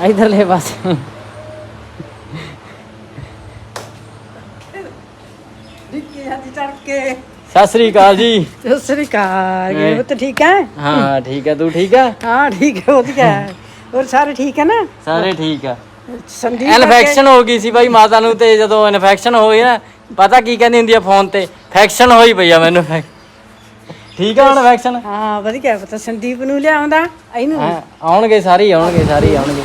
ਇਧਰਲੇ ਪਾਸੇ ਸਤਿ ਸ੍ਰੀ ਅਕਾਲ ਜੀ। ਸਤਿ ਸ੍ਰੀ ਅਕਾਲ। ਗਏ ਪੁੱਤ ਠੀਕ ਹੈ? ਹਾਂ ਠੀਕ ਹੈ। ਤੂੰ ਠੀਕ ਆ ਹਾਂ ਠੀਕ ਹੈ ਵਧੀਆ। ਹੈ ਹੋਰ ਸਾਰੇ ਠੀਕ ਹੈ ਨਾ? ਸਾਰੇ ਠੀਕ ਆ ਸੰਦੀਪ ਇਨਫੈਕਸ਼ਨ ਹੋ ਗਈ ਸੀ ਬਾਈ ਮਾਤਾ ਨੂੰ ਤੇ ਜਦੋਂ ਇਨਫੈਕਸ਼ਨ ਹੋਈ ਨਾ ਪਤਾ ਕੀ ਕਹਿੰਦੀ ਹੁੰਦੀ ਆ ਫੋਨ ਤੇ? ਫੈਕਸ਼ਨ ਹੋਈ ਪਈ ਆ ਮੈਨੂੰ। ਠੀਕ ਆ ਹੁਣ ਇਨਫੈਕਸ਼ਨ ਹਾਂ ਵਧੀਆ ਪੁੱਤ। ਸੰਦੀਪ ਨੂੰ ਲਿਆਉਂਦਾ ਇਹਨੂੰ ਹਾਂ ਆਉਣਗੇ ਸਾਰੇ ਹੀ ਆਉਣਗੇ ਸਾਰੇ ਹੀ ਆਉਣਗੇ।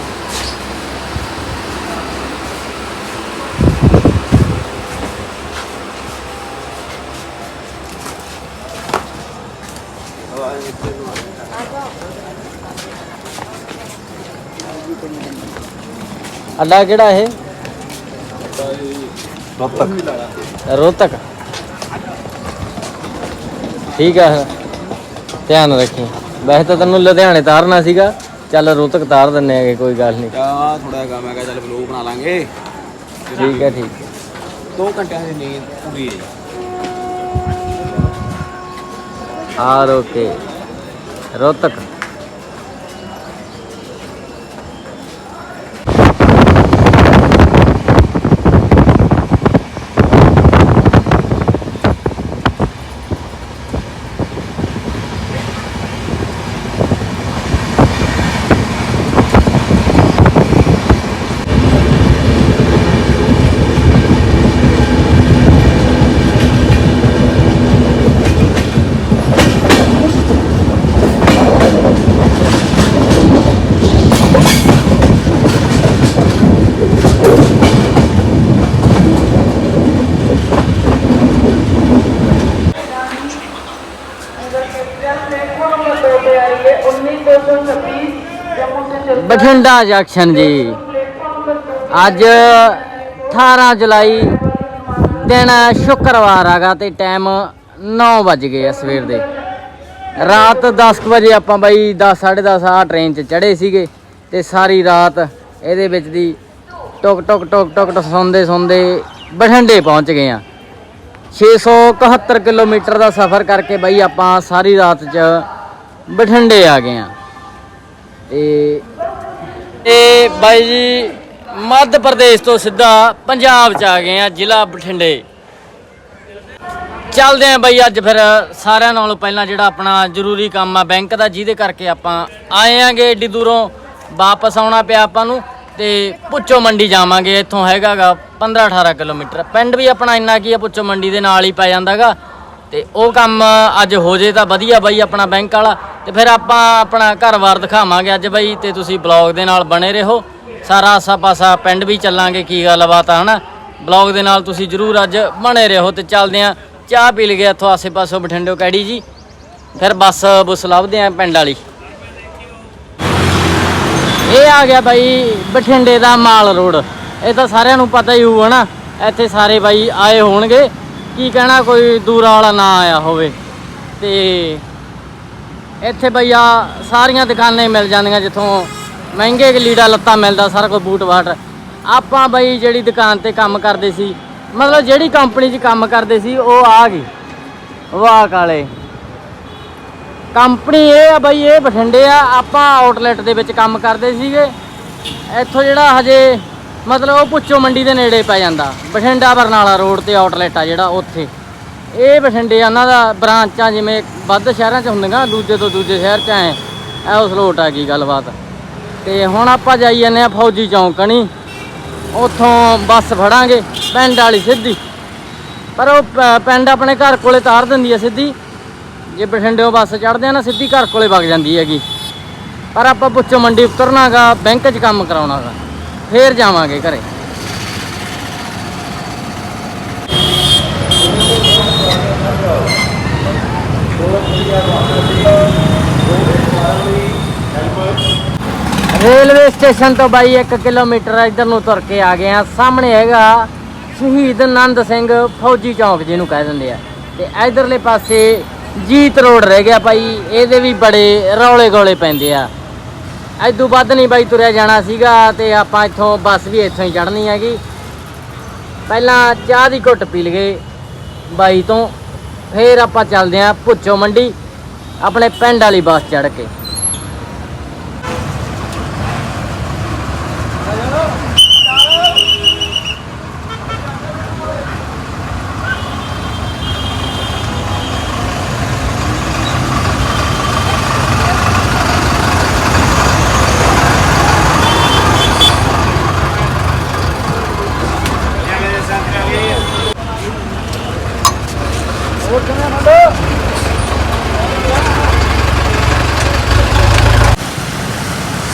ਅੱਡਾ ਕਿਹੜਾ ਇਹ? ਰੋਤਕ ਠੀਕ ਆ। ਧਿਆਨ ਰੱਖੀ। ਵੈਸੇ ਤਾਂ ਤੈਨੂੰ ਲੁਧਿਆਣੇ ਤਾਰਨਾ ਸੀਗਾ। ਚੱਲ ਰੋਤਕ ਤਾਰ ਦਿੰਨੇ ਆਗੇ ਕੋਈ ਗੱਲ ਨਹੀਂ। ਆ ਥੋੜਾ ਜਿਹਾ ਮੈਂ ਕਿਹਾ ਚੱਲ ਵਲੋਗ ਬਣਾ ਲਾਂਗੇ। ਠੀਕ ਹੈ ਠੀਕ ਹੈ 2 ਘੰਟਿਆਂ ਦੀ ਨੀਂਦ ਪੂਰੀ ਹੈ are okay Rohtak Bathinda junction ji. ਅੱਜ 18 ਜੁਲਾਈ ਦਿਨ ਸ਼ੁੱਕਰਵਾਰ ਆਗਾ ਤੇ ਟਾਈਮ 9 ਵੱਜ ਗਏ ਆ ਸਵੇਰ ਦੇ। ਰਾਤ 10 ਕੁ ਵਜੇ ਆਪਾਂ ਬਾਈ 10 10:30 ਆ ਟ੍ਰੇਨ 'ਚ ਚੜੇ ਸੀਗੇ ਤੇ ਸਾਰੀ ਰਾਤ ਇਹਦੇ ਵਿੱਚ ਦੀ ਟੁਕ ਟੁਕ ਟੁਕ ਟੁਕ ਟੁਕ ਸੌਂਦੇ ਸੌਂਦੇ ਬਠਿੰਡੇ ਪਹੁੰਚ ਗਏ ਆ। 671 ਕਿਲੋਮੀਟਰ ਦਾ ਸਫ਼ਰ ਕਰਕੇ ਬਾਈ ਆਪਾਂ ਸਾਰੀ ਰਾਤ 'ਚ ਬਠਿੰਡੇ ਆ ਗਏ ਆ। ਤੇ ਇਹ ਬਾਈ ਜੀ, ਮੱਧ ਪ੍ਰਦੇਸ਼ ਤੋਂ ਸਿੱਧਾ ਪੰਜਾਬ ਚ ਆ ਗਏ ਆ, ਜ਼ਿਲ੍ਹਾ ਬਠਿੰਡੇ। ਚੱਲਦੇ ਆਂ ਬਾਈ, ਅੱਜ ਫਿਰ ਸਾਰਿਆਂ ਨਾਲੋਂ ਪਹਿਲਾਂ ਜਿਹੜਾ ਆਪਣਾ ਜ਼ਰੂਰੀ ਕੰਮ ਆ, ਬੈਂਕ ਦਾ, ਜਿਹਦੇ ਕਰਕੇ ਆਪਾਂ ਆਏ ਆਂਗੇ ਏਡੀ ਦੂਰੋਂ। ਵਾਪਸ ਆਉਣਾ ਪਿਆ ਆਪਾਂ ਨੂੰ ਤੇ ਪੁੱਚੋ ਮੰਡੀ ਜਾਵਾਂਗੇ, ਇੱਥੋਂ ਹੈਗਾਗਾ 15 18 ਕਿਲੋਮੀਟਰ। ਪਿੰਡ ਵੀ ਆਪਣਾ ਇੰਨਾ ਕੀ ਆ ਪੁੱਚੋ ਮੰਡੀ ਦੇ ਨਾਲ ਹੀ ਪੈ ਜਾਂਦਾਗਾ। ਤੇ ਉਹ ਕੰਮ ਅੱਜ ਹੋ ਜੇ ਤਾਂ ਵਧੀਆ ਬਾਈ ਆਪਣਾ ਬੈਂਕ ਵਾਲਾ, ਤੇ ਫਿਰ ਆਪਾਂ ਆਪਣਾ ਘਰ-ਬਾਰ ਦਿਖਾਵਾਂਗੇ ਅੱਜ ਬਾਈ ਤੇ ਤੁਸੀਂ ਬਲੌਗ ਦੇ ਨਾਲ ਬਣੇ ਰਹੋ। ਸਾਰਾ ਆਸਾ-ਪਾਸਾ ਪਿੰਡ ਵੀ ਚੱਲਾਂਗੇ, ਕੀ ਗੱਲਬਾਤ ਆ, ਹਨਾ? ਬਲੌਗ ਦੇ ਨਾਲ ਤੁਸੀਂ ਜਰੂਰ ਅੱਜ ਬਣੇ ਰਹੋ ਤੇ ਚੱਲਦੇ ਆਂ ਚਾਹ ਪੀ ਲਈਏ ਇੱਥੋਂ ਆਸੇ-ਪਾਸੋਂ ਬਠਿੰਡੋ ਕੈੜੀ ਜੀ। ਫਿਰ ਬੱਸ ਬੁੱਸ ਲੱਭਦੇ ਆਂ ਪਿੰਡ ਵਾਲੀ। ਇਹ ਆ ਗਿਆ ਬਾਈ ਬਠਿੰਡੇ ਦਾ ਮਾਲ ਰੋਡ। ਇਹ ਤਾਂ ਸਾਰਿਆਂ ਨੂੰ ਪਤਾ ਹੀ ਹੋਊ, ਹਨਾ? ਇੱਥੇ ਸਾਰੇ ਬਾਈ ਆਏ ਹੋਣਗੇ। ਕੀ ਕਹਿਣਾ, ਕੋਈ ਦੂਰਾ ਵਾਲਾ ਨਾ ਆਇਆ ਹੋਵੇ। ਤੇ ਇੱਥੇ ਬਈ ਆ ਸਾਰੀਆਂ ਦੁਕਾਨਾਂ ਮਿਲ ਜਾਂਦੀਆਂ, ਜਿੱਥੋਂ ਮਹਿੰਗੇ ਲੀੜਾ ਲੱਤਾ ਮਿਲਦਾ, ਸਾਰਾ ਕੁਝ ਬੂਟ ਬਾਟ। ਆਪਾਂ ਬਈ ਜਿਹੜੀ ਦੁਕਾਨ ਤੇ ਕੰਮ ਕਰਦੇ ਸੀ, ਮਤਲਬ ਜਿਹੜੀ ਕੰਪਨੀ 'ਚ ਕੰਮ ਕਰਦੇ ਸੀ, ਉਹ ਆ ਗਈ। ਵਾਹ ਕਾਲੇ ਕੰਪਨੀ ਇਹ ਆ ਬਈ, ਇਹ ਬਠਿੰਡੇ ਆ, ਆਪਾਂ ਆਊਟਲੈਟ ਦੇ ਵਿੱਚ ਕੰਮ ਕਰਦੇ ਸੀਗੇ। ਇੱਥੋਂ ਜਿਹੜਾ ਹਜੇ ਮਤਲਬ ਉਹ ਪੁੱਛੋ ਮੰਡੀ ਦੇ ਨੇੜੇ ਪੈ ਜਾਂਦਾ। ਬਠਿੰਡਾ ਬਰਨਾਲਾ ਰੋਡ ਤੇ ਆਊਟਲੈਟ ਆ ਜਿਹੜਾ ਉੱਥੇ। ਇਹ ਬਠਿੰਡੇ ਉਹਨਾਂ ਦਾ ਬ੍ਰਾਂਚਾਂ ਜਿਵੇਂ ਵੱਧ ਸ਼ਹਿਰਾਂ 'ਚ ਹੁੰਦੀਆਂ, ਦੂਜੇ ਤੋਂ ਦੂਜੇ ਸ਼ਹਿਰ 'ਚ ਐ ਐ ਉਸ ਲੋਟ ਆ ਗਈ ਗੱਲਬਾਤ। ਤੇ ਹੁਣ ਆਪਾਂ ਜਾਈ ਜਾਂਦੇ ਆ ਫੌਜੀ ਚੌਂਕਣੀ। ਉੱਥੋਂ ਬੱਸ ਫੜਾਂਗੇ, ਪਿੰਡ ਵਾਲੀ ਸਿੱਧੀ। ਪਰ ਉਹ ਪਿੰਡ ਆਪਣੇ ਘਰ ਕੋਲੇ ਤਾਰ ਦਿੰਦੀ ਆ ਸਿੱਧੀ। ਜੇ ਬਠਿੰਡੇੋਂ ਬੱਸ ਚੜਦੇ ਆ ਨਾ, ਸਿੱਧੀ ਘਰ ਕੋਲੇ ਵਗ ਜਾਂਦੀ ਹੈਗੀ। ਪਰ ਆਪਾਂ ਪੁੱਛੋ ਮੰਡੀ ਉਤਰਨਾਗਾ ਬੈਂਕ 'ਚ ਕੰਮ ਕਰਾਉਣਾਗਾ ਫੇਰ ਜਾਵਾਂਗੇ ਘਰੇ। ਰੇਲਵੇ ਸਟੇਸ਼ਨ ਤੋਂ ਬਾਈ 1 ਕਿਲੋਮੀਟਰ ਇੱਧਰ ਨੂੰ ਤੁਰ ਕੇ ਆ ਗਏ ਆ। ਸਾਹਮਣੇ ਹੈਗਾ ਸ਼ਹੀਦ ਨੰਦ ਸਿੰਘ ਫੌਜੀ ਚੌਂਕ ਜਿਹਨੂੰ ਕਹਿ ਦਿੰਦੇ ਆ। ਤੇ ਇਧਰਲੇ ਪਾਸੇ ਜੀਤ ਰੋਡ ਰਹਿ ਗਿਆ ਭਾਈ। ਇਹਦੇ ਵੀ ਬੜੇ ਰੌਲੇ ਗੋਲੇ ਪੈਂਦੇ ਆ। ਐਦੂ ਵੱਧ ਨਹੀਂ ਬਾਈ ਤੁਰਿਆ ਜਾਣਾ ਸੀਗਾ ਤੇ ਆਪਾਂ ਇੱਥੋਂ ਬੱਸ ਵੀ ਇੱਥੋਂ ਹੀ ਚੜ੍ਹਨੀ ਹੈਗੀ। ਪਹਿਲਾਂ ਚਾਹ ਦੀ ਘੁੱਟ ਪੀ ਲਈਏ ਬਾਈ ਤੋਂ, ਫੇਰ ਆਪਾਂ ਚੱਲਦੇ ਆਂ ਭੁੱਚੋ ਮੰਡੀ, ਆਪਣੇ ਪਿੰਡ ਵਾਲੀ ਬੱਸ ਚੜ੍ਹ ਕੇ।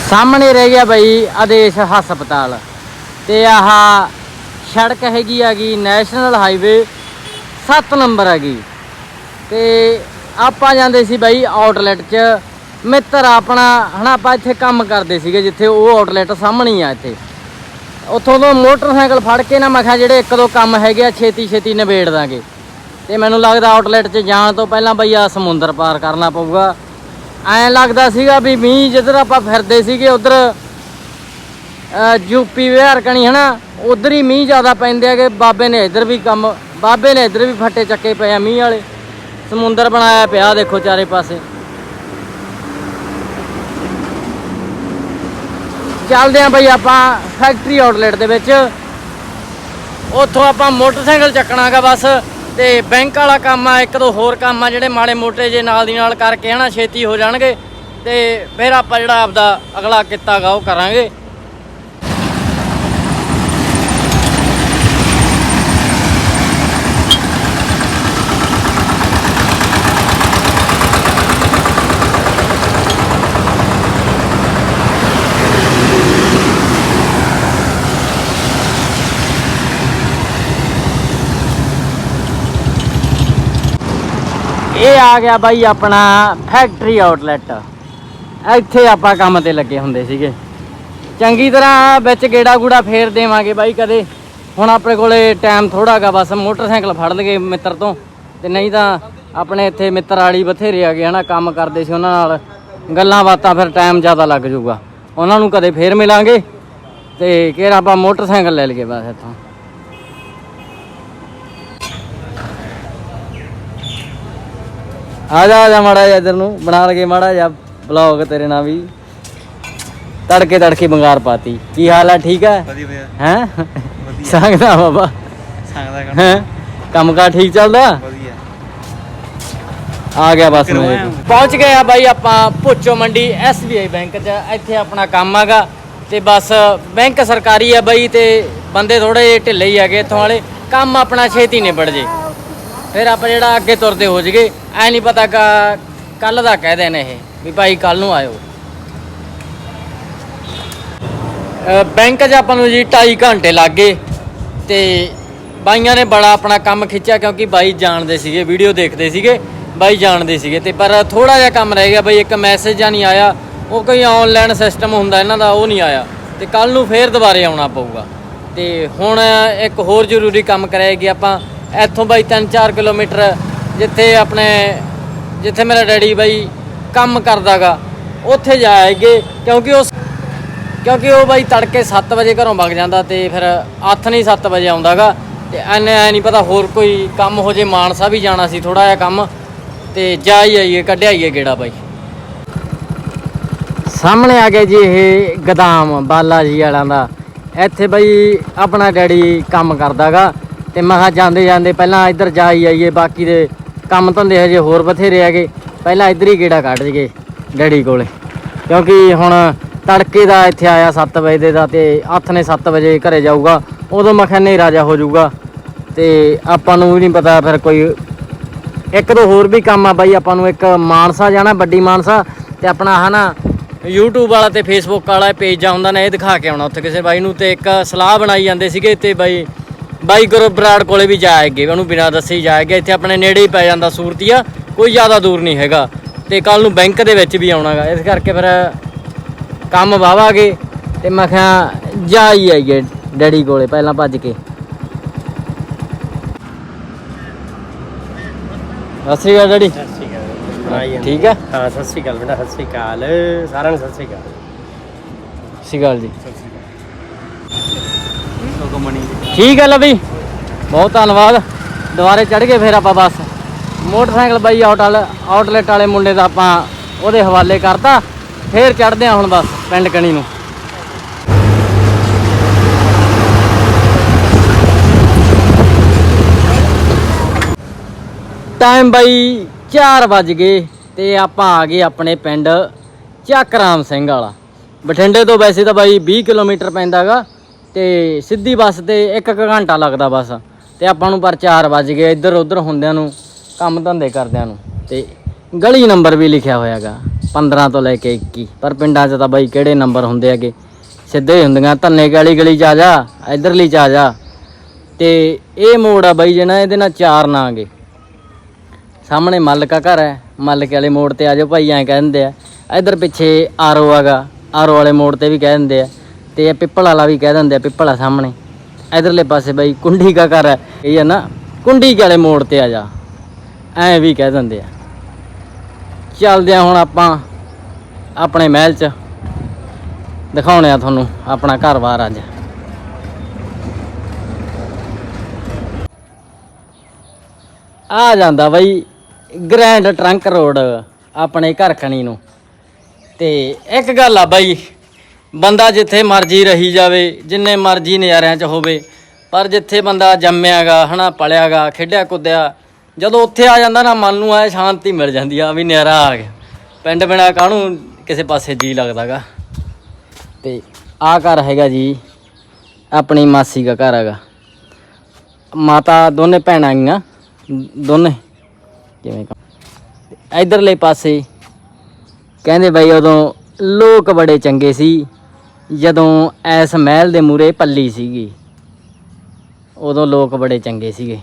ਸਾਹਮਣੇ ਰਹਿ ਗਿਆ ਬਈ ਆਦੇਸ਼ ਹਸਪਤਾਲ। ਤੇ ਆਹ ਸੜਕ ਹੈਗੀ ਹੈਗੀ ਨੈਸ਼ਨਲ ਹਾਈਵੇ 7 ਨੰਬਰ ਹੈਗੀ। ਤੇ ਆਪਾਂ ਜਾਂਦੇ ਸੀ ਬਾਈ ਆਊਟਲੈਟ 'ਚ। ਮਿੱਤਰ ਆਪਣਾ, ਹਨਾ ਆਪਾਂ ਇੱਥੇ ਕੰਮ ਕਰਦੇ ਸੀਗੇ ਜਿੱਥੇ ਉਹ ਆਊਟਲੈਟ ਸਾਹਮਣੇ ਆ ਇੱਥੇ। ਉੱਥੋਂ ਤੋਂ ਮੋਟਰਸਾਈਕਲ ਫੜ ਕੇ ਨਾ ਮੈਂ ਕਿਹਾ ਜਿਹੜੇ ਇੱਕ ਦੋ ਕੰਮ ਹੈਗੇ ਆ ਛੇਤੀ ਛੇਤੀ ਨਿਬੇੜ ਦਾਂਗੇ। ਤੇ ਮੈਨੂੰ ਲੱਗਦਾ ਆਊਟਲੈਟ 'ਚ ਜਾਣ ਤੋਂ ਪਹਿਲਾਂ ਬਈ ਆ ਸਮੁੰਦਰ ਪਾਰ ਕਰਨਾ ਪਊਗਾ। ਐਂ ਲੱਗਦਾ ਸੀਗਾ ਵੀ ਮੀਂਹ ਜਿੱਧਰ ਆਪਾਂ ਫਿਰਦੇ ਸੀਗੇ ਉਧਰ ਯੂਪੀ ਬਿਹਾਰ ਕਣੀ, ਹਨਾ? ਉਧਰ ਹੀ ਮੀਂਹ ਜ਼ਿਆਦਾ ਪੈਂਦੇ ਹੈਗੇ। ਬਾਬੇ ਨੇ ਇੱਧਰ ਵੀ ਕੰਮ, ਬਾਬੇ ਨੇ ਇੱਧਰ ਵੀ ਫੱਟੇ ਚੱਕੇ ਪਏ ਆ ਮੀਂਹ ਵਾਲੇ। ਸਮੁੰਦਰ ਬਣਾਇਆ ਪਿਆ, ਦੇਖੋ ਚਾਰੇ ਪਾਸੇ। ਚੱਲਦੇ ਆਂ ਬਈ ਆਪਾਂ ਫੈਕਟਰੀ ਆਊਟਲੈਟ ਦੇ ਵਿੱਚ। ਉੱਥੋਂ ਆਪਾਂ ਮੋਟਰਸਾਈਕਲ ਚੱਕਣਾਗਾ ਬਸ। ਤੇ ਬੈਂਕ ਵਾਲਾ ਕੰਮ ਆ, ਇੱਕ ਦੋ ਹੋਰ ਕੰਮ ਆ ਜਿਹੜੇ ਮਾੜੇ ਮੋਟੇ ਜੇ ਨਾਲ ਦੀ ਨਾਲ ਕਰਕੇ ਹਨਾ, ਛੇਤੀ ਹੋ ਜਾਣਗੇ ਤੇ ਫਿਰ ਆਪਾਂ ਜਿਹੜਾ ਆਪਦਾ ਅਗਲਾ ਕਿੱਤਾਗਾ ਉਹ ਕਰਾਂਗੇ। ਇਹ ਆ ਗਿਆ ਬਾਈ ਆਪਣਾ ਫੈਕਟਰੀ ਆਊਟਲੈਟ ਇੱਥੇ ਆਪਾਂ ਕੰਮ ਤੇ ਲੱਗੇ ਹੁੰਦੇ ਸੀਗੇ। ਚੰਗੀ ਤਰ੍ਹਾਂ ਵਿੱਚ ਗੇੜਾ ਗੂੜਾ ਫੇਰ ਦੇਵਾਂਗੇ ਬਾਈ ਕਦੇ। ਹੁਣ ਆਪਣੇ ਕੋਲੇ ਟਾਈਮ ਥੋੜਾਗਾ ਬਸ ਮੋਟਰਸਾਈਕਲ ਫੜ ਲਗੇ ਮਿੱਤਰ ਤੋਂ। ਤੇ ਨਹੀਂ ਤਾਂ ਆਪਣੇ ਇੱਥੇ ਮਿੱਤਰ ਵਾਲੀ ਬਥੇਰੇ ਆ ਗਏ, ਹਨਾ, ਕੰਮ ਕਰਦੇ ਸੀ ਉਹਨਾਂ ਨਾਲ। ਗੱਲਾਂ ਬਾਤਾਂ ਫਿਰ ਟਾਈਮ ਜ਼ਿਆਦਾ ਲੱਗ ਜਾਊਗਾ। ਉਹਨਾਂ ਨੂੰ ਕਦੇ ਫੇਰ ਮਿਲਾਂਗੇ। ਤੇ ਕਿਹੜਾ ਆਪਾਂ ਮੋਟਰਸਾਈਕਲ ਲੈ ਲਈਏ ਬਸ ਇੱਥੋਂ। ਆ ਜਾ ਆ ਜਾ ਮਾੜਾ ਜਿਹਾ ਇੱਧਰ ਨੂੰ ਬਣਾ ਲਗੇ ਮਾੜਾ ਜਿਹਾ ਬਲੌਗ ਤੇਰੇ ਨਾਲ ਵੀ। ਤੜਕੇ ਤੜਕੇ ਬੰਗਾਰ ਪਾਤੀ। ਕੀ ਹਾਲ ਆ? ਠੀਕ ਵਧੀਆ ਵਧੀਆ। ਹੈ? ਸੰਗਦਾ ਬਾਬਾ। ਸੰਗਦਾ ਹੈਂ? ਕੰਮ ਕਾਰ ਠੀਕ ਚੱਲਦਾ? ਵਧੀਆ। ਆ ਗਿਆ ਬਸ ਕੋਲ। ਪਹੁੰਚ ਗਏ ਆ ਬਾਈ ਆਪਾਂ ਭੁੱਚੋ ਮੰਡੀ SBI ਬੈਂਕ 'ਚ। ਇੱਥੇ ਆਪਣਾ ਕੰਮ ਹੈਗਾ ਤੇ ਬਸ ਬੈਂਕ ਸਰਕਾਰੀ ਆ ਬਾਈ ਤੇ ਬੰਦੇ ਥੋੜੇ ਢਿੱਲੇ ਹੀ ਹੈਗੇ ਇੱਥੋਂ ਵਾਲੇ। ਕੰਮ ਆਪਣਾ ਛੇਤੀ ਨਿਬੜ ਜੇ। ਫਿਰ ਆਪਾਂ ਜਿਹੜਾ ਅੱਗੇ ਤੁਰਦੇ ਹੋ ਜਗੇ ਐ ਨਹੀਂ ਪਤਾ ਕੱਲ ਦਾ ਕਹਿ ਦੇਣ ਇਹ, ਵੀ ਭਾਈ ਕੱਲ ਨੂੰ ਆਇਓ। ਬੈਂਕ 'ਚ ਆਪਾਂ ਨੂੰ ਜੀ 2.5 ਘੰਟੇ ਲੱਗ ਗਏ ਤੇ ਬਾਈਆਂ ਨੇ ਬੜਾ ਆਪਣਾ ਕੰਮ ਖਿੱਚਿਆ ਕਿਉਂਕਿ ਬਾਈ ਜਾਣਦੇ ਸੀਗੇ, ਵੀਡੀਓ ਦੇਖਦੇ ਸੀਗੇ, ਬਾਈ ਜਾਣਦੇ ਸੀਗੇ ਤੇ ਪਰ ਥੋੜਾ ਜਿਹਾ ਕੰਮ ਰਹਿ ਗਿਆ ਬਈ, ਇੱਕ ਮੈਸੇਜ ਜਾਂ ਨਹੀਂ ਆਇਆ, ਉਹ ਕੋਈ ਆਨਲਾਈਨ ਸਿਸਟਮ ਹੁੰਦਾ ਇਹਨਾਂ ਦਾ, ਉਹ ਨਹੀਂ ਆਇਆ। ਤੇ ਕੱਲ ਨੂੰ ਫੇਰ ਦੁਬਾਰੇ ਆਉਣਾ ਪਊਗਾ। ਤੇ ਹੁਣ ਇੱਕ ਹੋਰ ਜ਼ਰੂਰੀ ਕੰਮ ਕਰਾਏਗੀ ਆਪਾਂ ਇੱਥੋਂ ਬਾਈ 3-4 ਕਿਲੋਮੀਟਰ ਜਿੱਥੇ ਆਪਣੇ, ਜਿੱਥੇ ਮੇਰਾ ਡੈਡੀ ਬਾਈ ਕੰਮ ਕਰਦਾਗਾ, ਉੱਥੇ ਜਾਏਗੇ ਕਿਉਂਕਿ ਉਸ, ਕਿਉਂਕਿ ਉਹ ਬਾਈ ਤੜਕੇ 7 ਵਜੇ ਘਰੋਂ ਵਗ ਜਾਂਦਾ ਤੇ ਫਿਰ ਅੱਠ ਨਹੀਂ 7 ਵਜੇ ਆਉਂਦਾਗਾ, ਤੇ ਐਨੇ ਐ ਨਹੀਂ ਪਤਾ ਹੋਰ ਕੋਈ ਕੰਮ ਹੋ ਜੇ, ਮਾਨਸਾ ਵੀ ਜਾਣਾ ਸੀ ਥੋੜਾ ਜਿਹਾ ਕੰਮ, ਤੇ ਜਾ ਹੀ ਆਈਏ, ਕੱਢਿਆ ਆਈਏ ਗੇੜਾ ਬਾਈ। ਸਾਹਮਣੇ ਆ ਗਿਆ ਜੀ ਇਹ ਗਦਾਮ, ਬਾਲਾ ਜੀ ਵਾਲਾਂ ਦਾ, ਇੱਥੇ ਬਾਈ ਆਪਣਾ ਡੈਡੀ ਕੰਮ ਕਰਦਾਗਾ ਤੇ ਮੈਂ ਕਿਹਾ ਜਾਂਦੇ ਜਾਂਦੇ ਪਹਿਲਾਂ ਇੱਧਰ ਜਾ ਹੀ ਆਈਏ, ਬਾਕੀ ਦੇ ਕੰਮ ਧੰਦੇ ਹਜੇ ਹੋਰ ਬਥੇਰੇ ਹੈਗੇ। ਪਹਿਲਾਂ ਇੱਧਰ ਹੀ ਗੇੜਾ ਕੱਢ ਜਗੇ ਡੈਡੀ ਕੋਲੇ। ਕਿਉਂਕਿ ਹੁਣ ਤੜਕੇ ਦਾ ਇੱਥੇ ਆਇਆ 7 ਵਜੇ ਦੇ ਦਾ ਤੇ ਹੱਥ ਨੇ 7 ਵਜੇ ਘਰੇ ਜਾਊਗਾ, ਉਦੋਂ ਮੈਂ ਕਿਹਾ ਨਹੀਂ ਰਾਜਾ ਹੋ ਜਾਊਗਾ। ਤੇ ਆਪਾਂ ਨੂੰ ਵੀ ਨਹੀਂ ਪਤਾ ਫਿਰ ਕੋਈ ਇੱਕ ਦੋ ਹੋਰ ਵੀ ਕੰਮ ਆ ਬਾਈ, ਆਪਾਂ ਨੂੰ ਇੱਕ ਮਾਨਸਾ ਜਾਣਾ, ਵੱਡੀ ਮਾਨਸਾ ਤੇ ਆਪਣਾ ਹਨਾ YouTube ਵਾਲਾ ਤੇ Facebook ਵਾਲਾ ਪੇਜ ਆ ਹੁੰਦਾ ਨੇ, ਇਹ ਦਿਖਾ ਕੇ ਆਉਣਾ ਉੱਥੇ ਕਿਸੇ ਬਾਈ ਨੂੰ ਤੇ ਇੱਕ ਸਲਾਹ ਬਣਾਈ ਜਾਂਦੇ ਸੀਗੇ ਤੇ ਬਾਈ ਬਾਈ ਗੁਰੂ ਬਰਾੜ ਕੋਲੇ ਵੀ ਜਾਏਗੇ ਉਹਨੂੰ ਬਿਨਾਂ ਦੱਸੇ ਹੀ ਜਾਏਗਾ। ਇੱਥੇ ਆਪਣੇ ਨੇੜੇ ਹੀ ਪੈ ਜਾਂਦਾ ਸੂਰਤੀਆ ਕੋਈ ਜ਼ਿਆਦਾ ਦੂਰ ਨਹੀਂ ਹੈਗਾ। ਤੇ ਕੱਲ ਨੂੰ ਬੈਂਕ ਦੇ ਵਿੱਚ ਵੀ ਆਉਣਾਗਾ। ਇਸ ਕਰਕੇ ਫਿਰ ਕੰਮ ਵਾਵਾਂਗੇ। ਤੇ ਮੈਂ ਕਿਹਾ ਜਾ ਹੀ ਆਈਏ ਡੈਡੀ ਕੋਲੇ ਪਹਿਲਾਂ ਭੱਜ ਕੇ। ਸਤਿ ਸ਼੍ਰੀ ਅਕਾਲ ਡੈਡੀ। ਸਤਿ ਸ਼੍ਰੀ ਅਕਾਲ। ਠੀਕ ਹੈ? ਹਾਂ ਸਤਿ ਸ਼੍ਰੀ ਅਕਾਲ ਬੇਟਾ ਸਤਿ ਸ਼੍ਰੀ ਅਕਾਲ। ਸਾਰਿਆਂ ਨੂੰ ਸਤਿ ਸ਼੍ਰੀ ਅਕਾਲ। ਸਤਿ ਸ਼੍ਰੀ ਅਕਾਲ ਜੀ। ਹੁਕਮਣੀ ਠੀਕ ਹੈ ਲਵੀ ਬਹੁਤ ਧੰਨਵਾਦ। ਦੁਬਾਰੇ ਚੜ ਗਏ ਫਿਰ ਆਪਾਂ ਬਸ। ਮੋਟਰਸਾਈਕਲ ਬਾਈ ਆਊਟ ਵਾਲੇ ਆਊਟਲੈਟ ਵਾਲੇ ਮੁੰਡੇ ਦਾ ਆਪਾਂ ਉਹਦੇ ਹਵਾਲੇ ਕਰਤਾ। ਫੇਰ ਚੜਦੇ ਆ ਹੁਣ ਬਸ, ਪਿੰਡ ਕਣੀ ਨੂੰ। ਟਾਈਮ ਬਾਈ 4 ਵੱਜ ਗਏ ਤੇ ਆਪਾਂ ਆ ਗਏ ਆਪਣੇ ਪਿੰਡ ਚੱਕਰਾਮ ਸਿੰਘ ਵਾਲਾ। ਬਠਿੰਡੇ ਤੋਂ ਵੈਸੇ ਤਾਂ ਬਾਈ 20 ਕਿਲੋਮੀਟਰ ਪੈਂਦਾਗਾ। ਤੇ ਸਿੱਧੀ ਬੱਸ ਤੇ 1 ਘੰਟਾ ਲੱਗਦਾ ਬਸ। ਤੇ ਆਪਾਂ ਨੂੰ ਪਰ 4 ਵੱਜ ਗਏ ਇੱਧਰ ਉੱਧਰ ਹੁੰਦਿਆਂ ਨੂੰ, ਕੰਮ ਧੰਦੇ ਕਰਦਿਆਂ ਨੂੰ। ਤੇ ਗਲੀ ਨੰਬਰ ਵੀ ਲਿਖਿਆ ਹੋਇਆਗਾ 15 ਤੋਂ ਲੈ ਕੇ 21 ਪਰ ਪਿੰਡਾਂ 'ਚ ਤਾਂ ਬਾਈ ਕਿਹੜੇ ਨੰਬਰ ਹੁੰਦੇ ਹੈਗੇ? ਸਿੱਧੇ ਹੀ ਹੁੰਦੀਆਂ, ਧੰਨੇ ਵਾਲੀ ਗਲੀ 'ਚ ਆ ਜਾ, ਇਧਰਲੀ 'ਚ ਆ ਜਾ। ਤੇ ਇਹ ਮੋੜ ਆ ਬਾਈ ਜਿਹੜਾ ਇਹਦੇ ਨਾਲ ਚਾਰ ਨਾਂਗੇ ਸਾਹਮਣੇ ਮੱਲਕਾ ਘਰ ਹੈ, ਮੱਲਕੇ ਵਾਲੇ ਮੋੜ ਤੇ ਆ ਜਾਓ ਭਾਈ, ਐਂ ਕਹਿ ਦਿੰਦੇ ਆ। ਇਧਰ ਪਿੱਛੇ ਆਰੋ ਆਗਾ ਆਰੋ ਵਾਲੇ ਮੋੜ ਤੇ ਵੀ ਕਹਿ ਦਿੰਦੇ ਆ। ਤੇ ਇਹ ਪਿੱਪਲ ਵਾਲਾ ਵੀ ਕਹਿ ਦਿੰਦੇ ਆ ਪਿੱਪਲ ਆ ਸਾਹਮਣੇ। ਇਧਰਲੇ ਪਾਸੇ ਬਾਈ ਕੁੰਡੀ ਕਾ ਘਰ ਹੈ ਇਹ ਹੈ ਨਾ, ਕੁੰਡੀ ਵਾਲੇ ਮੋੜ ਤੇ ਆ ਜਾ। ਐਂ ਵੀ ਕਹਿ ਦਿੰਦੇ ਆ। ਚੱਲਦੇ ਆ ਹੁਣ ਆਪਾਂ ਆਪਣੇ ਮਹਿਲ 'ਚ। ਦਿਖਾਉਣੇ ਆ ਤੁਹਾਨੂੰ ਆਪਣਾ ਘਰ-ਬਾਰ ਅੱਜ। ਆ ਜਾਂਦਾ ਬਈ ਗ੍ਰੈਂਡ ਟਰੰਕ ਰੋਡ ਆਪਣੇ ਘਰ ਖਣੀ ਨੂੰ। ਤੇ ਇੱਕ ਗੱਲ ਆ ਬਾਈ ਬੰਦਾ ਜਿੱਥੇ ਮਰਜ਼ੀ ਰਹੀ ਜਾਵੇ, ਜਿੰਨੇ ਮਰਜ਼ੀ ਨਜ਼ਾਰਿਆਂ 'ਚ ਹੋਵੇ, ਪਰ ਜਿੱਥੇ ਬੰਦਾ ਜੰਮਿਆਗਾ, ਹਨਾ, ਪਲਿਆਗਾ, ਖੇਡਿਆ ਕੁੱਦਿਆ, ਜਦੋਂ ਉੱਥੇ ਆ ਜਾਂਦਾ ਨਾ, ਮਨ ਨੂੰ ਐ ਸ਼ਾਂਤੀ ਮਿਲ ਜਾਂਦੀ ਆ, ਵੀ ਨਜ਼ਾਰਾ ਆ ਗਿਆ। ਪਿੰਡ ਬਿਨਾ ਕਾਹਨੂੰ ਕਿਸੇ ਪਾਸੇ ਜੀ ਲੱਗਦਾਗਾ। ਤੇ ਆ ਘਰ ਹੈਗਾ ਜੀ, ਆਪਣੀ ਮਾਸੀ ਦਾ ਘਰ ਹੈਗਾ। ਮਾਤਾ ਦੋਨੇ ਭੈਣਾਂ ਗੀਆਂ ਦੋਨੇ। ਕਿਵੇਂ ਕਹਾਂ ਇਧਰਲੇ ਪਾਸੇ ਕਹਿੰਦੇ ਬਈ ਉਦੋਂ ਲੋਕ ਬੜੇ ਚੰਗੇ ਸੀ। ਜਦੋਂ ਐਸ ਮਹਿਲ ਦੇ ਮੂਰੇ ਪੱਲੀ ਸੀਗੀ, ਉਦੋਂ ਲੋਕ ਬੜੇ ਚੰਗੇ ਸੀਗੇ।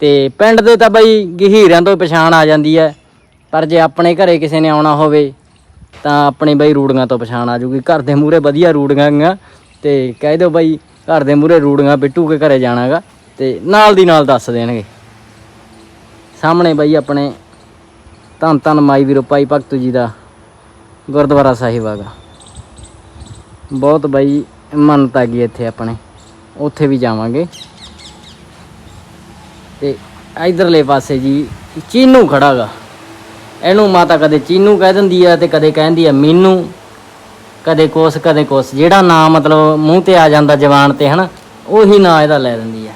ਤੇ ਪਿੰਡ ਦੇ ਤਾਂ ਬਈ ਗਹੀਰਿਆਂ ਤੋਂ ਹੀ ਪਛਾਣ ਆ ਜਾਂਦੀ ਹੈ ਪਰ ਜੇ ਆਪਣੇ ਘਰੇ ਕਿਸੇ ਨੇ ਆਉਣਾ ਹੋਵੇ, ਤਾਂ ਆਪਣੇ ਬਈ ਰੂੜੀਆਂ ਤੋਂ ਪਛਾਣ ਆ ਜੂਗੀ। ਘਰ ਦੇ ਮੂਰੇ ਵਧੀਆ ਰੂੜੀਆਂ ਗੀਆਂ ਤੇ ਕਹਿ ਦਿਓ ਬਈ ਘਰ ਦੇ ਮੂਰੇ ਰੂੜੀਆਂ ਬਿੱਟੂ ਕੇ ਘਰੇ ਜਾਣਾਗਾ, ਤੇ ਨਾਲ ਦੀ ਨਾਲ ਦੱਸ ਦੇਣਗੇ। ਸਾਹਮਣੇ ਬਈ ਆਪਣੇ ਧੰਨ ਧੰਨ ਮਾਈ ਵੀਰੋ ਭਾਈ ਭਗਤ ਜੀ ਦਾ ਗੁਰਦੁਆਰਾ ਸਾਹਿਬ ਹੈਗਾ। ਬਹੁਤ ਬਾਈ, ਮੰਨਤ ਗਈ ਇੱਥੇ ਆਪਣੇ। ਉੱਥੇ ਵੀ ਜਾਵਾਂਗੇ। ਤੇ ਇਧਰਲੇ ਪਾਸੇ ਜੀ, ਚੀਨੂ ਖੜਾਗਾ। ਇਹਨੂੰ ਮਾਤਾ ਕਦੇ ਚੀਨੂ ਕਹਿ ਦਿੰਦੀ ਆ ਤੇ ਕਦੇ ਕਹਿੰਦੀ ਆ ਮੀਨੂ। ਕਦੇ ਕੋਸ ਕਦੇ ਕੋਸ। ਜਿਹੜਾ ਨਾਮ ਮਤਲਬ ਮੂੰਹ ਤੇ ਆ ਜਾਂਦਾ ਜਵਾਨ ਤੇ, ਹਨਾ, ਉਹੀ ਨਾਂ ਇਹਦਾ ਲੈ ਦਿੰਦੀ ਆ।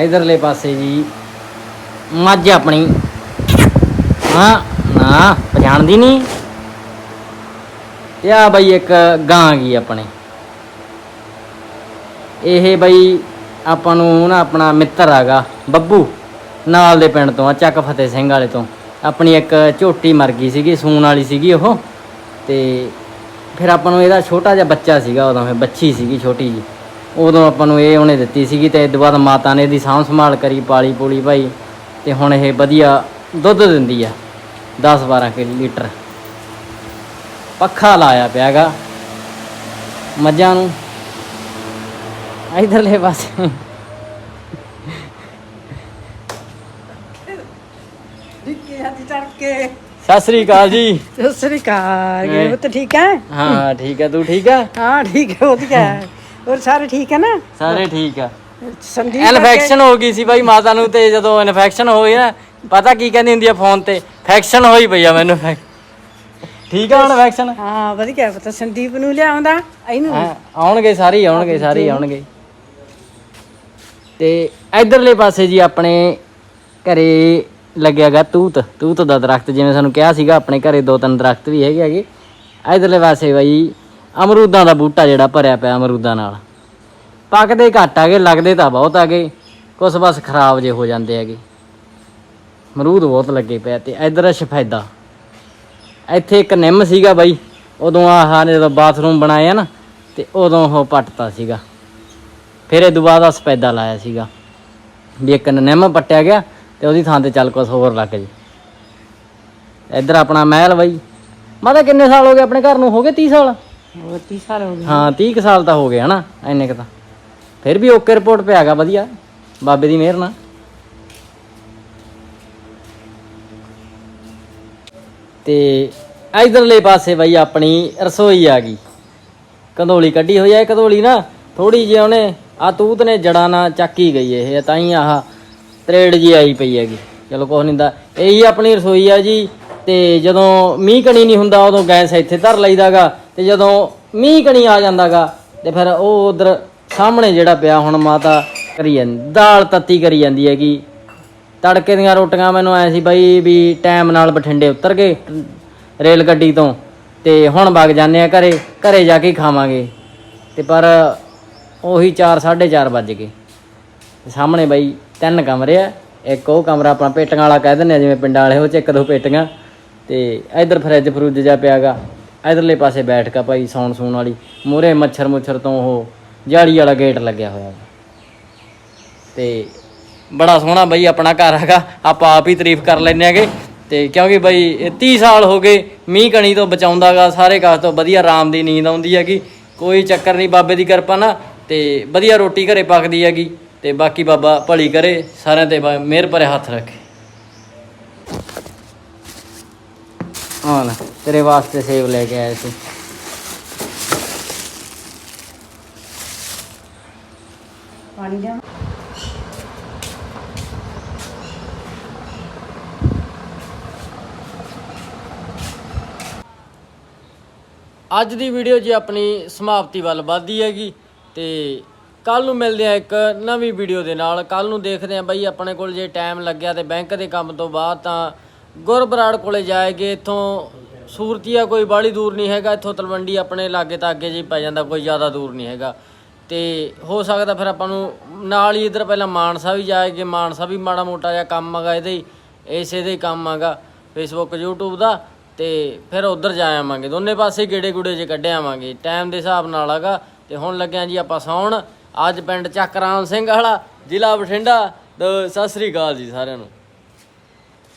ਇਧਰਲੇ ਪਾਸੇ ਜੀ, ਮੱਝ ਆਪਣੀ। ਹਾਂ, ਨਾ, ਪਛਾਣਦੀ ਨਹੀਂ ਤੇ ਆ ਬਈ ਇੱਕ ਗਾਂ ਗਈ ਆਪਣੇ। ਇਹ ਬਈ ਆਪਾਂ ਨੂੰ ਨਾ ਆਪਣਾ ਮਿੱਤਰ ਹੈਗਾ, ਬੱਬੂ, ਨਾਲ ਦੇ ਪਿੰਡ ਤੋਂ ਆ, ਚੱਕ ਫਤਿਹ ਸਿੰਘ ਵਾਲੇ ਤੋਂ। ਆਪਣੀ ਇੱਕ ਝੋਟੀ ਮਰ ਗਈ ਸੀਗੀ, ਸੂਣ ਵਾਲੀ ਸੀਗੀ ਉਹ। ਤੇ ਫਿਰ ਆਪਾਂ ਨੂੰ ਇਹਦਾ ਛੋਟਾ ਜਿਹਾ ਬੱਚਾ ਸੀਗਾ ਉਦੋਂ, ਫਿਰ ਬੱਚੀ ਸੀਗੀ ਛੋਟੀ ਜੀ ਉਦੋਂ ਆਪਾਂ ਨੂੰ ਇਹ ਉਹਨੇ ਦਿੱਤੀ ਸੀਗੀ ਤੇ ਇਸ ਤੋਂ ਬਾਅਦ ਮਾਤਾ ਨੇ ਇਹਦੀ ਸਾਂਭ ਸੰਭਾਲ ਕਰੀ, ਪਾਲੀ ਪੂਲੀ ਭਾਈ ਤੇ ਹੁਣ ਇਹ ਵਧੀਆ ਦੁੱਧ ਦਿੰਦੀ ਆ 10 12 ਕਿ ਲੀਟਰ। ਪੱਖਾ ਲਾਇਆ ਪਿਆਗਾ। ਮੱਝਾਂ ਨੂੰ। ਇਧਰਲੇ ਪਾਸੇ। ਸਤਿ ਸ੍ਰੀ ਅਕਾਲ ਜੀ। ਸਤਿ ਸ੍ਰੀ ਅਕਾਲ। ਗਏ ਪੁੱਤ ਠੀਕ ਹੈ? ਹਾਂ ਠੀਕ ਹੈ। ਤੂੰ ਠੀਕ ਆ ਹਾਂ ਠੀਕ ਹੈ ਵਧੀਆ। ਹੈ ਹੋਰ ਸਾਰੇ ਠੀਕ ਹੈ ਨਾ? ਸਾਰੇ ਠੀਕ ਆ। ਸੰਦੀਪ ਇਨਫੈਕਸ਼ਨ ਹੋ ਗਈ ਸੀ ਬਾਈ ਮਾਤਾ ਨੂੰ ਤੇ ਜਦੋਂ ਇਨਫੈਕਸ਼ਨ ਹੋਈ ਨਾ ਪਤਾ ਕੀ ਕਹਿੰਦੀ ਹੁੰਦੀ ਆ ਫੋਨ ਤੇ? ਫੈਕਸ਼ਨ ਹੋਈ ਪਈ ਆ ਮੈਨੂੰ। ਠੀਕ ਆ ਹੁਣ ਇਨਫੈਕਸ਼ਨ ਹਾਂ ਵਧੀਆ ਪੁੱਤ ਸੰਦੀਪ ਨੂੰ ਲਿਆਉਂਦਾ ਇਹਨੂੰ ਹਾਂ, ਆਉਣਗੇ ਸਾਰੇ ਹੀ ਆਉਣਗੇ ਸਾਰੇ ਹੀ ਆਉਣਗੇ। ਤੇ ਇਧਰਲੇ ਪਾਸੇ ਜੀ ਆਪਣੇ ਘਰੇ ਲੱਗਿਆਗਾ ਤੂਤ। ਤੂਤ ਦਾ ਦਰਖਤ ਜਿਵੇਂ ਸਾਨੂੰ ਕਿਹਾ ਸੀਗਾ ਆਪਣੇ ਘਰੇ ਦੋ ਤਿੰਨ ਦਰਖਤ ਵੀ ਹੈਗੇ ਹੈਗੇ। ਇਧਰਲੇ ਪਾਸੇ ਬਾਈ ਅਮਰੂਦਾਂ ਦਾ ਬੂਟਾ ਜਿਹੜਾ ਭਰਿਆ ਪਿਆ ਅਮਰੂਦਾਂ ਨਾਲ। ਪੱਕਦੇ ਘੱਟ ਆਗੇ ਲੱਗਦੇ ਤਾਂ ਬਹੁਤ ਆਗੇ ਕੁਛ ਬਸ ਖਰਾਬ ਜੇ ਹੋ ਜਾਂਦੇ ਹੈਗੇ। ਅਮਰੂਦ ਬਹੁਤ ਲੱਗੇ ਪਿਆ ਤੇ ਇਧਰ ਸ਼ਫੈਦਾ। ਇੱਥੇ ਇੱਕ ਨਿੰਮ ਸੀਗਾ ਬਾਈ ਉਦੋਂ ਆਹ ਜਦੋਂ ਬਾਥਰੂਮ ਬਣਾਇਆ ਨਾ ਤੇ ਉਦੋਂ ਉਹ ਪੱਟਤਾ ਸੀਗਾ। ਫਿਰ ਇਹ ਦੁਬਾਰਾ ਸਪੈਦਾ ਲਾਇਆ ਸੀਗਾ ਵੀ ਇੱਕ ਨਿੰਮ ਪੱਟਿਆ ਗਿਆ ਤੇ ਉਹਦੀ ਥਾਂ ਤੇ ਚੱਲ ਕੁਛ ਹੋਰ ਲੱਗ ਜੇ। ਇੱਧਰ ਆਪਣਾ ਮਹਿਲ ਬਾਈ। ਮਾਤਾ ਕਿੰਨੇ ਸਾਲ ਹੋ ਗਏ ਆਪਣੇ ਘਰ ਨੂੰ? ਹੋ ਗਏ 30 ਸਾਲ? ਹੋਰ 30 ਸਾਲ ਹੋ ਗਏ। ਹਾਂ 30 ਕੁ ਸਾਲ ਤਾਂ ਹੋ ਗਏ ਹਨਾ ਇੰਨੇ ਕ ਤਾਂ। ਫਿਰ ਵੀ ਓਕੇ ਰਿਪੋਰਟ ਪਿਆਗਾ ਵਧੀਆ। ਬਾਬੇ ਦੀ ਮਿਹਰ ਨਾਲ। ਤੇ ਇਧਰਲੇ ਪਾਸੇ ਬਾਈ ਆਪਣੀ ਰਸੋਈ ਆ ਗਈ। ਕੰਧੋਲੀ ਕੱਢੀ ਹੋਈ ਆ ਇਹ ਕੰਧੋਲੀ ਨਾ ਥੋੜੀ ਜਿਹੀ ਉਹਨੇ ਆ ਤੂਤ ਨੇ ਜੜਾਂ ਨਾਲ ਚੱਕੀ ਗਈ ਇਹ ਤਾਂ ਹੀ ਆਹ ਤਰੇੜ ਜੀ ਆਈ ਪਈ ਹੈਗੀ। ਚਲੋ ਕੁਛ ਨਹੀਂ ਦਾ ਇਹੀ ਆਪਣੀ ਰਸੋਈ ਆ ਜੀ, ਤੇ ਜਦੋਂ ਮੀਂਹ ਕਣੀ ਨਹੀਂ ਹੁੰਦਾ, ਉਦੋਂ ਗੈਸ ਇੱਥੇ ਧਰ ਲਈਦਾਗਾ, ਤੇ ਜਦੋਂ ਮੀਂਹ ਕਣੀ ਆ ਜਾਂਦਾਗਾ, ਤੇ ਫਿਰ ਉਹ ਉਧਰ ਸਾਹਮਣੇ ਜਿਹੜਾ ਪਿਆ ਹੁਣ ਮਾਤਾ ਕਰੀ ਜਾਂਦੀ, ਦਾਲ ਤੱਤੀ ਕਰੀ ਜਾਂਦੀ ਹੈਗੀ। ਤੜਕੇ ਦੀਆਂ ਰੋਟੀਆਂ ਮੈਨੂੰ ਐ ਸੀ ਬਈ ਵੀ ਟਾਈਮ ਨਾਲ ਬਠਿੰਡੇ ਉਤਰ ਗਏ ਰੇਲ ਗੱਡੀ ਤੋਂ ਤੇ ਹੁਣ ਵਗ ਜਾਂਦੇ ਆ ਘਰੇ ਘਰੇ ਜਾ ਕੇ ਖਾਵਾਂਗੇ। ਤੇ ਪਰ ਉਹੀ 4 4:30 ਵੱਜ ਗਏ। ਸਾਹਮਣੇ ਬਈ ਤਿੰਨ ਕਮਰੇ ਆ, ਇੱਕ ਉਹ ਕਮਰਾ ਆਪਣਾ ਪੇਟੀਆਂ ਵਾਲਾ ਕਹਿ ਦਿੰਦੇ ਆ, ਜਿਵੇਂ ਪਿੰਡਾਂ ਵਾਲੇ, ਉਹ ਚ ਇੱਕ ਦੋ ਪੇਟੀਆਂ। ਤੇ ਇਧਰ ਫਰਿੱਜ ਫਰੂਜ ਜਾ ਪਿਆਗਾ ਇਧਰਲੇ ਪਾਸੇ ਬੈਠ ਕੇ ਭਾਈ ਸੌਣ ਸੂਣ ਵਾਲੀ ਮੂਰੇ ਮੱਛਰ ਮੁੱਛਰ ਤੋਂ ਉਹ ਜਾਲੀ ਵਾਲਾ ਗੇਟ ਲੱਗਿਆ ਹੋਇਆ ਵਾ। ਤੇ ਬੜਾ ਸੋਹਣਾ ਬਈ ਆਪਣਾ ਘਰ ਹੈਗਾ। ਆਪਾਂ ਆਪ ਹੀ ਤਾਰੀਫ ਕਰ ਲੈਂਦੇ ਆਗੇ ਤੇ ਕਿਉਂਕਿ ਬਈ ਇਹ 30 ਸਾਲ ਹੋ ਗਏ, ਮੀਂਹ ਕਣੀ ਤੋਂ ਬਚਾਉਂਦਾਗਾ, ਸਾਰੇ ਕਾਸ ਤੋਂ ਵਧੀਆ ਆਰਾਮ ਦੀ ਨੀਂਦ ਆਉਂਦੀ ਹੈਗੀ। ਕੋਈ ਚੱਕਰ ਨਹੀਂ ਬਾਬੇ ਦੀ ਕਿਰਪਾ ਨਾਲ, ਤੇ ਵਧੀਆ ਰੋਟੀ ਘਰੇ ਪੱਕਦੀ ਹੈਗੀ। ਤੇ ਬਾਕੀ ਬਾਬਾ ਭਲੀ ਕਰੇ, ਸਾਰਿਆਂ ਤੇ ਬ- ਮਿਹਰ ਭਰੇ ਹੱਥ ਰੱਖੇ। ਹਾਂ ਤੇਰੇ ਵਾਸਤੇ ਸੇਵ ਲੈ ਕੇ ਆਏ ਸੀ। ਪਾਣੀ ਲਿਆ ਅੱਜ ਦੀ ਵੀਡੀਓ ਜੀ ਆਪਣੀ ਸਮਾਪਤੀ ਵੱਲ ਵੱਧਦੀ ਹੈਗੀ ਤੇ ਕੱਲ ਨੂੰ ਮਿਲਦੇ ਆ ਇੱਕ ਨਵੀਂ ਵੀਡੀਓ ਦੇ ਨਾਲ। ਕੱਲ ਨੂੰ ਦੇਖਦੇ ਆ ਬਈ ਆਪਣੇ ਕੋਲ ਜੇ ਟਾਈਮ ਲੱਗਿਆ ਤੇ ਬੈਂਕ ਦੇ ਕੰਮ ਤੋਂ ਬਾਅਦ ਤਾਂ ਗੁਰਬਰਾੜ ਕੋਲੇ ਜਾਏਗੇ। ਇੱਥੋਂ ਸੂਰਤੀਆ ਕੋਈ ਬਾਹਲੀ ਦੂਰ ਨਹੀਂ ਹੈਗਾ। ਇੱਥੋਂ ਤਲਵੰਡੀ ਆਪਣੇ ਲਾਗੇ ਤਾਂ ਅੱਗੇ ਜੀ ਪੈ ਜਾਂਦਾ, ਕੋਈ ਜ਼ਿਆਦਾ ਦੂਰ ਨਹੀਂ ਹੈਗਾ। ਤੇ ਹੋ ਸਕਦਾ ਫਿਰ ਆਪਾਂ ਨੂੰ ਨਾਲ ਹੀ ਇਧਰ ਪਹਿਲਾਂ ਮਾਨਸਾ ਵੀ ਜਾਏਗੇ। ਮਾਨਸਾ ਵੀ ਮਾੜਾ ਮੋਟਾ ਜਿਹਾ ਕੰਮ ਹੈਗਾ ਇਹਦੇ ਹੀ, ਇਸੇ ਦੇ ਹੀ ਕੰਮ ਹੈਗਾ। ਫੇਸਬੁੱਕ YouTube ਦਾ। ਤੇ ਫਿਰ ਉਧਰ ਜਾ ਆਵਾਂਗੇ। ਦੋਨੇ ਪਾਸੇ ਗੇੜੇ ਗੁੜੇ ਜੇ ਕੱਢ ਆਵਾਂਗੇ। ਟਾਈਮ ਦੇ ਹਿਸਾਬ ਨਾਲ ਹੈਗਾ। ਤੇ ਹੁਣ ਲੱਗਿਆ ਜੀ ਆਪਾਂ ਸੌਣ। ਅੱਜ ਪਿੰਡ ਚੱਕਰਾਮ ਸਿੰਘ ਵਾਲਾ, ਜ਼ਿਲ੍ਹਾ ਬਠਿੰਡਾ। ਤੇ ਸਤਿ ਸ੍ਰੀ ਅਕਾਲ ਜੀ ਸਾਰਿਆਂ ਨੂੰ।